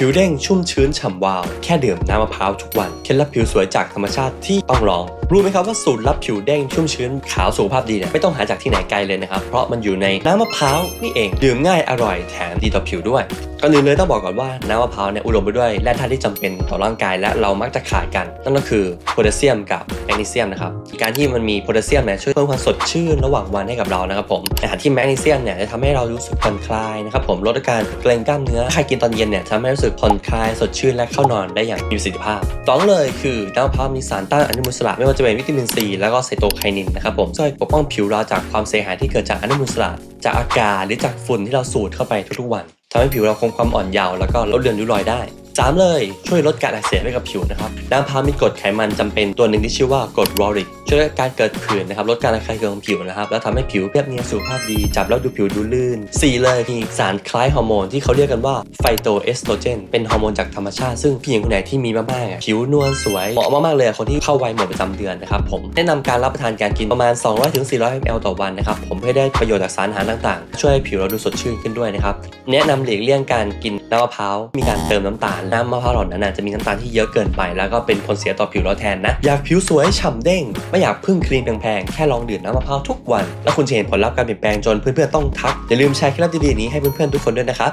ผิวเด้งชุ่มชื้นฉ่ำวาว แค่ดื่มน้ำมะพร้าวทุกวันเคล็ดลับผิวสวยจากธรรมชาติที่ต้องลอง รู้ไหมครับว่าสูตรลับผิวเด้งชุ่มชื้นขาวสุขภาพดีเนี่ยไม่ต้องหาจากที่ไหนไกลเลยนะครับ เพราะมันอยู่ในน้ำมะพร้าวนี่เองดื่มง่ายอร่อยแถมดีต่อผิวด้วยก่อนอื่นเลยต้องบอกก่อนว่าน้ำมะพร้าวเนี่ยอุดมไปด้วยแร่ธาตุที่จำเป็นต่อร่างกายและเรามักจะขาดกัน นั่นก็คือโพแทสเซียมกับแมกนีเซียมนะครับการที่มันมีโพแทสเซียมเนี่ยช่วยเพิ่มความสดชื่นระหว่างวันให้กับเรานะครับผมอาหารที่แมกนีเซียมเนี่ยจะทำให้เรารู้สึกผ่อนคลายนะครับผมลดอาการเกร็งกล้ามเนื้อใครกินตอนเย็นเนี่ยทำให้รู้สึกผ่อนคลายสดชื่นและเข้านอนได้อย่างมีประสิทธิภาพสองเลยคือน้ำมะพร้าวมีสารต้านอนุมูลอิสระไม่ว่าจะเป็นวิตามินซีแล้วก็ไซโตไคนินนะครับผมช่วยปกป้องผิวเราจากความเสียหายที่เกิดจากอนุมูลอิสระจากอากาศหรือจากฝุ่นที่เราสูดเข้าไปทุกๆวัน ทำให้ผิวเราคงความอ่อนเยาว์แล้วก็ลดเลือนริ้วรอยได้3เลยช่วยลดการอักเสบให้กับผิวนะครับน้ำพร้าวมีกรดไขมันจำเป็นตัวหนึ่งที่ชื่อว่ากรดวอริก ช่วยลดการเกิดผื่นนะครับลดการระคายเคืองของผิวนะครับแล้วทำให้ผิวเรียบเนียนสุขภาพดีจับแล้วดูผิวดูลื่น 4 เลยมีสารคล้ายฮอร์โมนที่เขาเรียกกันว่าไฟโตเอสโตรเจนเป็นฮอร์โมนจากธรรมชาติ ซึ่งผู้หญิงคนไหนที่มีมากๆอะผิวนวลสวยเหมาะมากๆเลยคนที่เข้าวัยหมดประจำเดือนนะครับผมแนะนำการรับประทานการกินประมาณ 200-400 ml ต่อวันนะครับผมเพื่อได้ประโยชน์จากสารอาหารต่างๆ ช่วยให้ผิวเราดูสดชื่นขึ้นด้วยนะครับแนะนำหลีกเลี่ยงการกินน้ำมะพร้าวมีการเติมน้ำตาลน้ำมะพร้าวหล่านั้นจะมีน้ำตาลที่เยอะเกินไป แล้วก็เป็นผลเสียต่อผิวเราแทนนะอยากผิวสวยฉ่ำเด้งไม่อยากพึ่งครีมแพงๆ แค่ลองดื่มน้ำมะพร้าวทุกวัน แล้วคุณจะเห็นผลลัพธ์การเปลี่ยนแปลงจนเพื่อนๆต้องทัก อย่าลืมแชร์เคล็ดลับดีๆนี้ให้เพื่อนๆทุกคนด้วยนะครับ